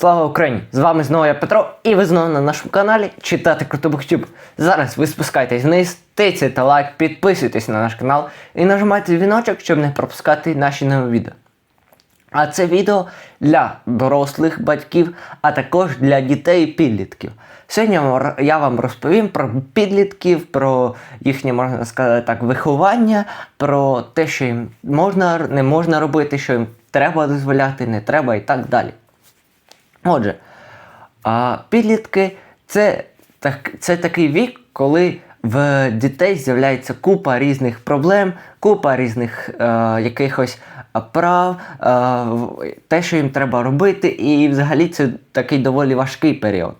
Слава Україні! З вами знову я Петро, і ви знову на нашому каналі Читати Крутобухтюб. Зараз ви спускайтесь вниз, тицяйте лайк, підписуйтесь на наш канал і нажимайте дзвіночок, щоб не пропускати наші нові відео. А це відео для дорослих батьків, а також для дітей і підлітків. Сьогодні я вам розповім про підлітків, про їхнє, можна сказати так, виховання, про те, що їм можна, не можна робити, що їм треба дозволяти, не треба і так далі. Отже, а підлітки це, так, це такий вік, коли в дітей з'являється купа різних проблем, купа різних е, якихось прав, е, те, що їм треба робити, і взагалі це такий доволі важкий період.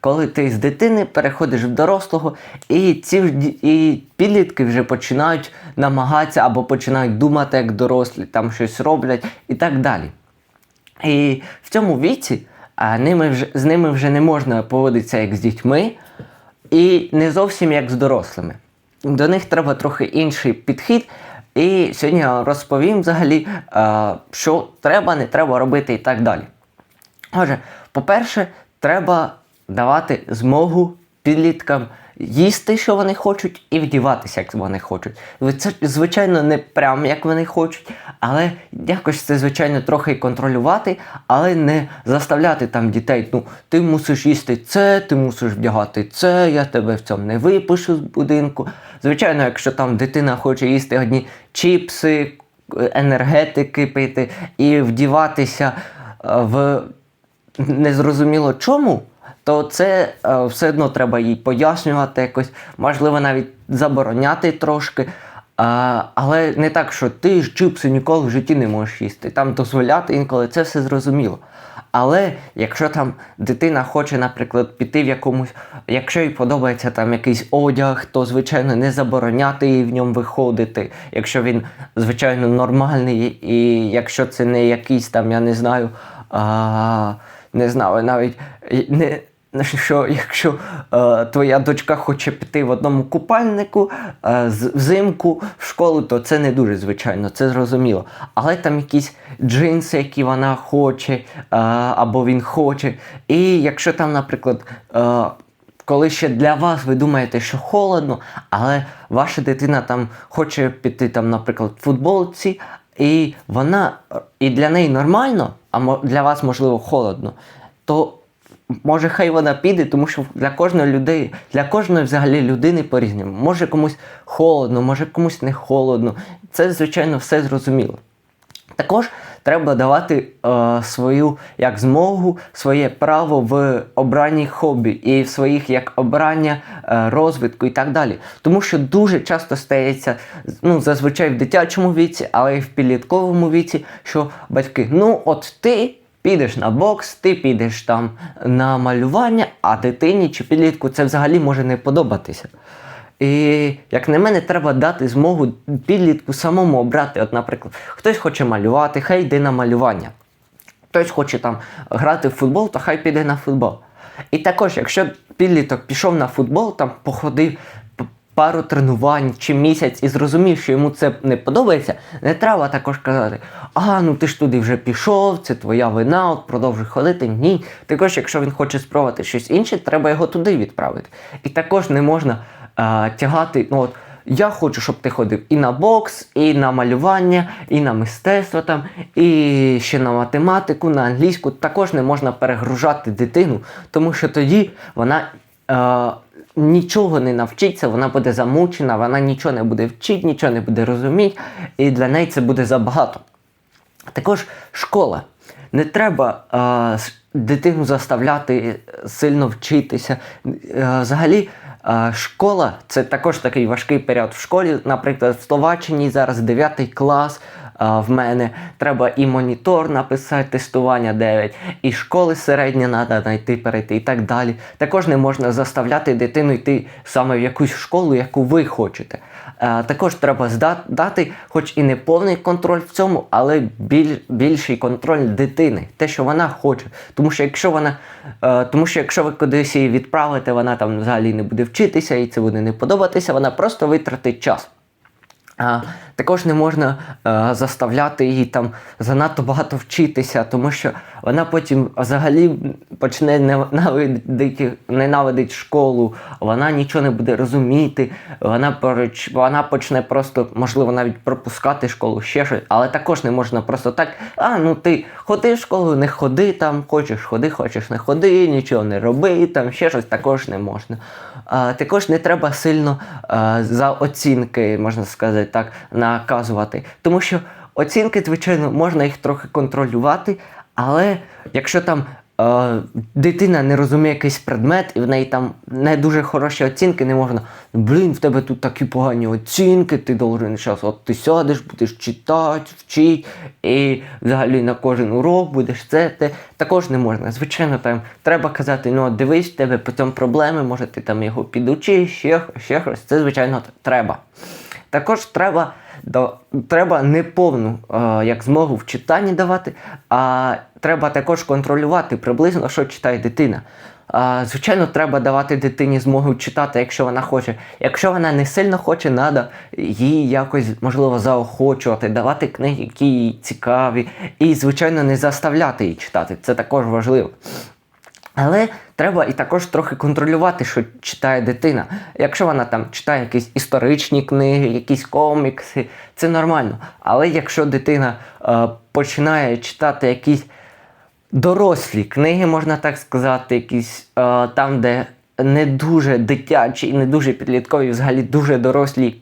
Коли ти з дитини переходиш в дорослого, і ці і підлітки вже починають намагатися або починають думати як дорослі, там щось роблять і так далі. І в цьому віці а, ними вже, з ними вже не можна поводитися як з дітьми, і не зовсім як з дорослими. До них треба трохи інший підхід. І сьогодні я розповім взагалі, а, що треба, не треба робити і так далі. Отже, по-перше, треба давати змогу підліткам їсти, що вони хочуть, і вдіватися, як вони хочуть. Це, звичайно, не прям як вони хочуть, але якось це, звичайно, трохи контролювати, але не заставляти там дітей. Ну, ти мусиш їсти це, ти мусиш вдягати це, я тебе в цьому не випишу з будинку. Звичайно, якщо там дитина хоче їсти одні чіпси, енергетики пити і вдіватися е, в незрозуміло чому, то це е, все одно треба їй пояснювати якось, можливо, навіть забороняти трошки. А, але не так, що ти чипси ніколи в житті не можеш їсти. Там дозволяти інколи це все зрозуміло. Але якщо там дитина хоче, наприклад, піти в якомусь, якщо їй подобається там якийсь одяг, то звичайно не забороняти їй в ньому виходити, якщо він звичайно нормальний, і якщо це не якийсь там, я не знаю, а, не знаю, навіть не. Що якщо е, твоя дочка хоче піти в одному купальнику е, взимку в школу, то це не дуже звичайно, це зрозуміло. Але там якісь джинси, які вона хоче, е, або він хоче. І якщо там, наприклад, е, коли ще для вас ви думаєте, що холодно, але ваша дитина там хоче піти, там, наприклад, в футболці, і вона і для неї нормально, а для вас, можливо, холодно, то може хай вона піде, тому що для кожної людей, для кожної взагалі людини по-різному. Може комусь холодно, може комусь не холодно. Це, звичайно, все зрозуміло. Також треба давати е, свою як змогу, своє право в обранні хобі і в своїх як обрання е, розвитку і так далі. Тому що дуже часто стається, ну зазвичай в дитячому віці, але й в підлітковому віці, що батьки, ну от ти. Підеш на бокс, ти підеш там на малювання, а дитині чи підлітку це взагалі може не подобатися. І як на мене, треба дати змогу підлітку самому обрати. От, наприклад, хтось хоче малювати, хай йде на малювання. Хтось хоче там грати в футбол, то хай піде на футбол. І також, якщо підліток пішов на футбол, там походив пару тренувань чи місяць і зрозумів, що йому це не подобається, не треба також казати, а ну ти ж туди вже пішов, це твоя вина, от продовжуй ходити. Ні. Також, якщо він хоче спробувати щось інше, треба його туди відправити. І також не можна а, тягати. ну от, я хочу, щоб ти ходив і на бокс, і на малювання, і на мистецтво там, і ще на математику, на англійську. Також не можна перегружати дитину, тому що тоді вона е, нічого не навчиться, вона буде замучена, вона нічого не буде вчити, нічого не буде розуміти, і для неї це буде забагато. Також школа. Не треба е, дитину заставляти сильно вчитися. Е, взагалі, е, школа це також такий важкий період в школі. Наприклад, в Словаччині зараз 9 клас. Е, в мене треба і монітор написати, тестування 9, і школи середні треба знайти, перейти і так далі. Також не можна заставляти дитину йти саме в якусь школу, яку ви хочете. Е, також треба дати, хоч і не повний контроль в цьому, але біль, більший контроль дитини, те, що вона хоче. Тому що якщо вона, е, тому що якщо ви кудись її відправите, вона там взагалі не буде вчитися, і це буде не подобатися, вона просто витратить час. Також не можна е, заставляти її там занадто багато вчитися, тому що вона потім взагалі почне ненавидити, ненавидити школу, вона нічого не буде розуміти, вона пороч- вона почне просто, можливо, навіть пропускати школу, ще щось, але також не можна просто так. А, ну ти ходи в школу, не ходи там, хочеш ходи, хочеш не ходи, нічого не роби, там ще щось також не можна. А, також не треба сильно а, за оцінки, можна сказати так, наказувати. Тому що оцінки, звичайно, можна їх трохи контролювати, але якщо там е, дитина не розуміє якийсь предмет, і в неї там не дуже хороші оцінки, не можна. Блін, в тебе тут такі погані оцінки, ти должен зараз, от ти сядеш, будеш читати, вчити, і взагалі на кожен урок будеш це, те. Також не можна. Звичайно, там треба казати, ну дивись, в тебе потім проблеми, може ти там його підучиш, ще, ще щось. Це, звичайно, треба. Також треба, треба не повну е, як змогу в читанні давати, а треба також контролювати приблизно, що читає дитина. Звичайно, треба давати дитині змогу читати, якщо вона хоче. Якщо вона не сильно хоче, треба їй якось можливо заохочувати, давати книги, які їй цікаві, і, звичайно, не заставляти її читати. Це також важливо. Але треба і також трохи контролювати, що читає дитина. Якщо вона там читає якісь історичні книги, якісь комікси, це нормально. Але якщо дитина е, починає читати якісь дорослі книги, можна так сказати, якісь е, там, де не дуже дитячі і не дуже підліткові, взагалі дуже дорослі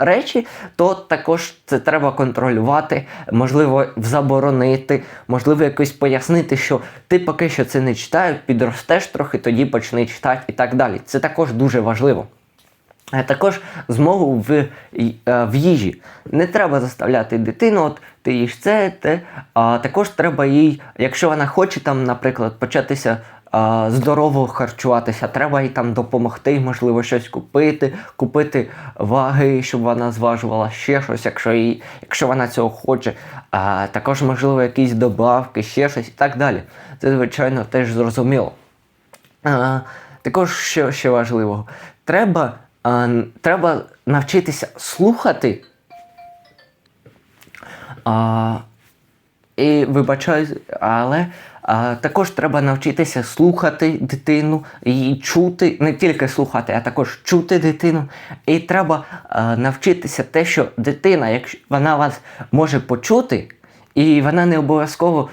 речі, то також це треба контролювати, можливо, заборонити, можливо, якось пояснити, що ти поки що це не читаєш, підростеш трохи, тоді почни читати і так далі. Це також дуже важливо. Також змогу в, е, в їжі. Не треба заставляти дитину, от ти їш це, те. А також треба їй, якщо вона хоче там, наприклад, початися здорово харчуватися, треба їй там допомогти, можливо, щось купити, купити ваги, щоб вона зважувала ще щось, якщо їй, якщо вона цього хоче. А, також, можливо, якісь добавки, ще щось і так далі. Це, звичайно, теж зрозуміло. А, також що ще важливого, треба, а, треба навчитися слухати. А, і вибачаюсь, але також треба навчитися слухати дитину і чути, не тільки слухати, а також чути дитину. І треба навчитися те, що дитина, якщо вона вас може почути, і вона не обов'язково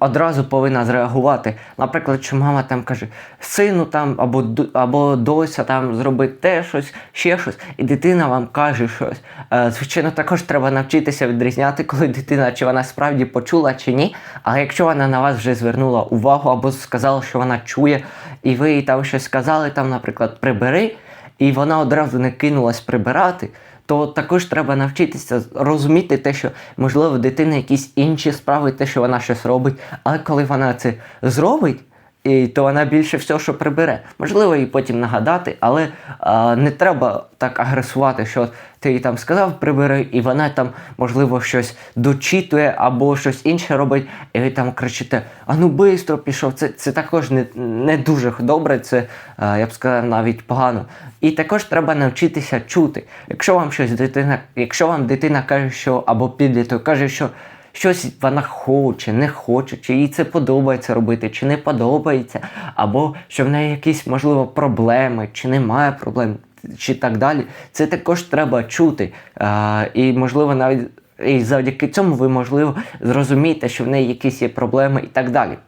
одразу повинна зреагувати. Наприклад, що мама там каже, сину там або, або дося там зроби те щось, ще щось, і дитина вам каже щось. Е, звичайно, також треба навчитися відрізняти, коли дитина чи вона справді почула чи ні. Але якщо вона на вас вже звернула увагу або сказала, що вона чує, і ви їй там щось сказали, там, наприклад, прибери, і вона одразу не кинулась прибирати то також треба навчитися розуміти те, що можливо в дитини якісь інші справи, те, що вона щось робить, але коли вона це зробить. І то вона більше всього, що прибере. Можливо, їй потім нагадати, але а, не треба так агресувати, що ти їй там сказав прибери, і вона там, можливо, щось дочитує або щось інше робить, і ви там кричите: а ну бистро пішов. Це, це також не, не дуже добре, це а, я б сказав навіть погано. І також треба навчитися чути. Якщо вам щось дитина, якщо вам дитина каже, що або підліток каже, що щось вона хоче, не хоче, чи їй це подобається робити, чи не подобається, або що в неї якісь, можливо, проблеми, чи немає проблем, чи так далі. Це також треба чути. А, і, можливо, навіть і завдяки цьому ви, можливо, зрозумієте, що в неї якісь є проблеми і так далі.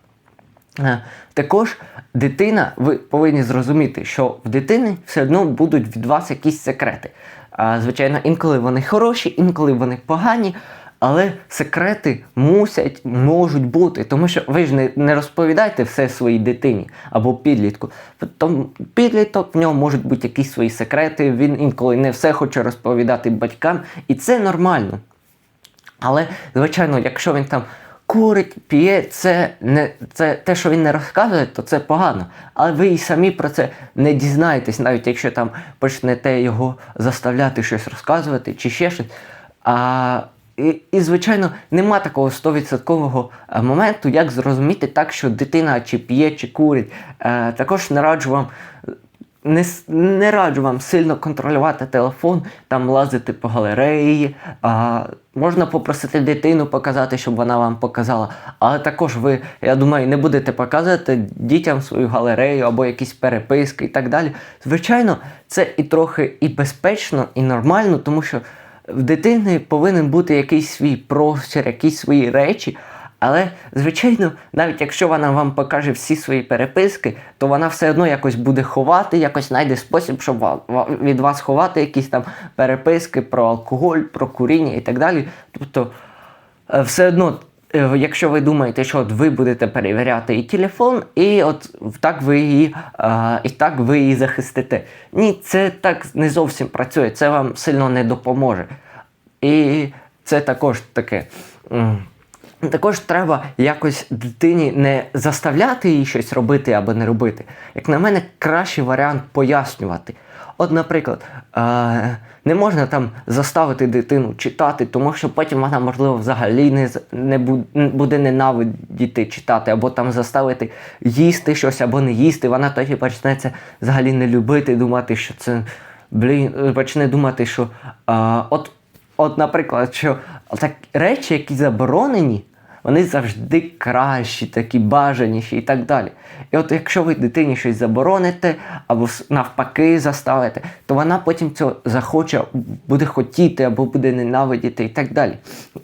Також дитина, ви повинні зрозуміти, що в дитини все одно будуть від вас якісь секрети. Звичайно, інколи вони хороші, інколи вони погані, але секрети мусять, можуть бути, тому що ви ж не, не розповідаєте все своїй дитині або підлітку. Тому підліток в нього можуть бути якісь свої секрети, він інколи не все хоче розповідати батькам, і це нормально. Але, звичайно, якщо він там курить, п'є, це не це те, що він не розказує, то це погано. Але ви і самі про це не дізнаєтесь, навіть якщо там почнете його заставляти щось розказувати чи ще щось. А, і, і, звичайно, нема такого 100% моменту, як зрозуміти так, що дитина чи п'є, чи курить. Е, також не раджу вам не, не раджу вам сильно контролювати телефон, там лазити по галереї. А, можна попросити дитину показати, щоб вона вам показала. Але також ви, я думаю, не будете показувати дітям свою галерею або якісь переписки і так далі. Звичайно, це і трохи і безпечно, і нормально, тому що в дитини повинен бути якийсь свій простір, якісь свої речі. Але, звичайно, навіть якщо вона вам покаже всі свої переписки, то вона все одно якось буде ховати, якось знайде спосіб, щоб від вас ховати якісь там переписки про алкоголь, про куріння і так далі. Тобто, е, все одно, якщо ви думаєте, що от ви будете перевіряти і телефон, і от так ви її, е, і так ви її захистите. Ні, це так не зовсім працює, це вам сильно не допоможе. І це також таке. також треба якось дитині не заставляти її щось робити або не робити. Як на мене, кращий варіант пояснювати. От, наприклад, е- не можна там заставити дитину читати, тому що потім вона, можливо, взагалі не, не буде ненавидіти читати, або там заставити їсти щось або не їсти. Вона тоді почне це взагалі не любити, думати, що це блін, е, почне думати, що а, от, от, наприклад, що так речі, які заборонені, вони завжди кращі, такі бажаніші і так далі. І от якщо ви дитині щось забороните або навпаки заставите, то вона потім цього захоче, буде хотіти або буде ненавидіти і так далі.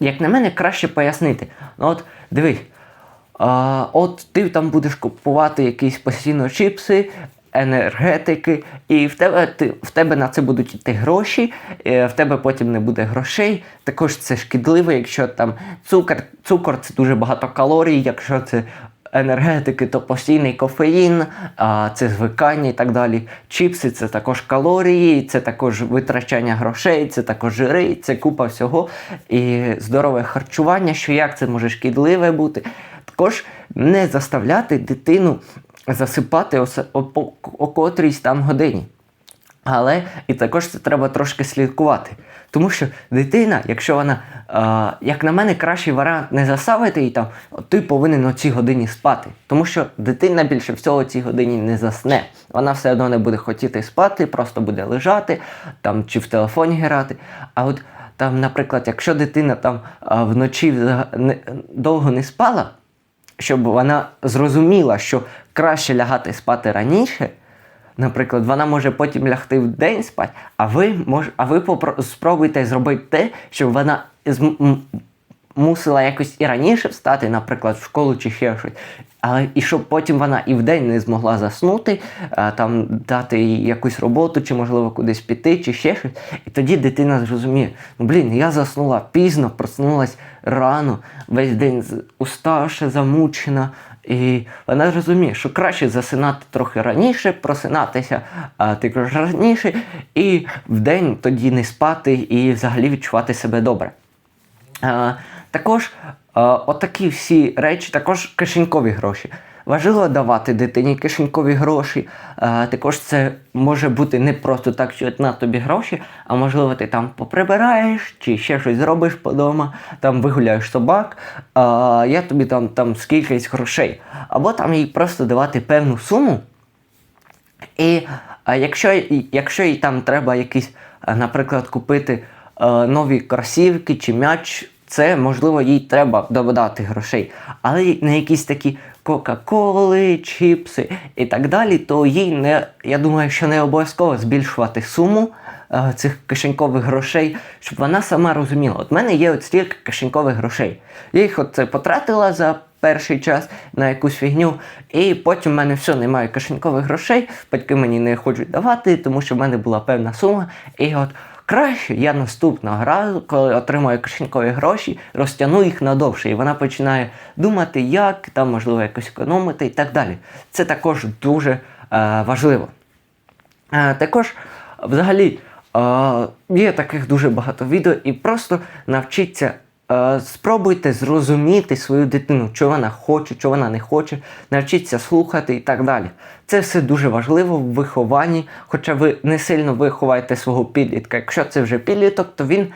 Як на мене, краще пояснити. Ну от дивись, а, от ти там будеш купувати якісь постійно чіпси, енергетики, і в тебе, ти, в тебе на це будуть йти гроші, е, в тебе потім не буде грошей. Також це шкідливо, якщо там цукор, цукор це дуже багато калорій, якщо це енергетики, то постійний кофеїн, а, це звикання і так далі. Чіпси це також калорії, це також витрачання грошей, це також жири, це купа всього. І здорове харчування, що як це може шкідливе бути. Також не заставляти дитину засипати о, о котрійсь там годині. Але і також це треба трошки слідкувати. Тому що дитина, якщо вона, е, як на мене, кращий варіант не заставити її там, ти повинен о цій годині спати. Тому що дитина більше всього цій годині не засне. Вона все одно не буде хотіти спати, просто буде лежати там, чи в телефоні грати. А от там, наприклад, якщо дитина там вночі довго не спала, щоб вона зрозуміла, що краще лягати спати раніше. Наприклад, вона може потім лягти в день спати, а ви мож, а ви спробуйте зробити те, щоб вона мусила якось і раніше встати, наприклад, в школу чи ще щось. Але і щоб потім вона і вдень не змогла заснути, а, там дати їй якусь роботу, чи можливо кудись піти, чи ще щось. І тоді дитина зрозуміє: ну блін, я заснула пізно, проснулась рано, весь день уставша, замучена. І вона розуміє, що краще засинати трохи раніше, просинатися а, також раніше, і вдень тоді не спати і взагалі відчувати себе добре. А, також а, отакі всі речі, також кишенькові гроші. Важливо давати дитині кишенькові гроші. А, також це може бути не просто так, що на тобі гроші, а можливо, ти там поприбираєш чи ще щось зробиш подома, там вигуляєш собак, а, я тобі там, там скількись грошей. Або там їй просто давати певну суму. І якщо, якщо їй там треба якісь, наприклад, купити е, нові кросівки чи м'яч, це можливо їй треба додати грошей. Але не якісь такі Кока-Коли, чіпси і так далі, то їй не, я думаю, що не обов'язково збільшувати суму е, цих кишенькових грошей, щоб вона сама розуміла. От в мене є от стільки кишенькових грошей. Я їх от це потратила за перший час на якусь фігню, і потім в мене все, немає кишенькових грошей, батьки мені не хочуть давати, тому що в мене була певна сума. І от краще я наступного разу, коли отримаю кишенькові гроші, розтягну їх надовше. І вона починає думати, як там можливо якось економити і так далі. Це також дуже е, важливо. Е, також, взагалі, е, є таких дуже багато відео, і просто навчіться, е, спробуйте зрозуміти свою дитину, що вона хоче, що вона не хоче, навчіться слухати і так далі. Це все дуже важливо в вихованні, хоча ви не сильно виховаєте свого підлітка. Якщо це вже підліток, то він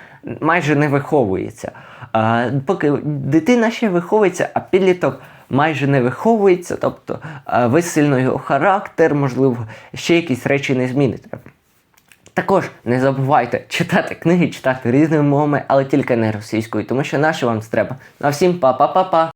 майже не виховується. Е, поки дитина ще виховується, а підліток майже не виховується, тобто е, ви сильно його характер, можливо, ще якісь речі не зміните. Також не забувайте читати книги, читати різними мовами, але тільки не російською, тому що наше вам треба. На всім па-па-па-па!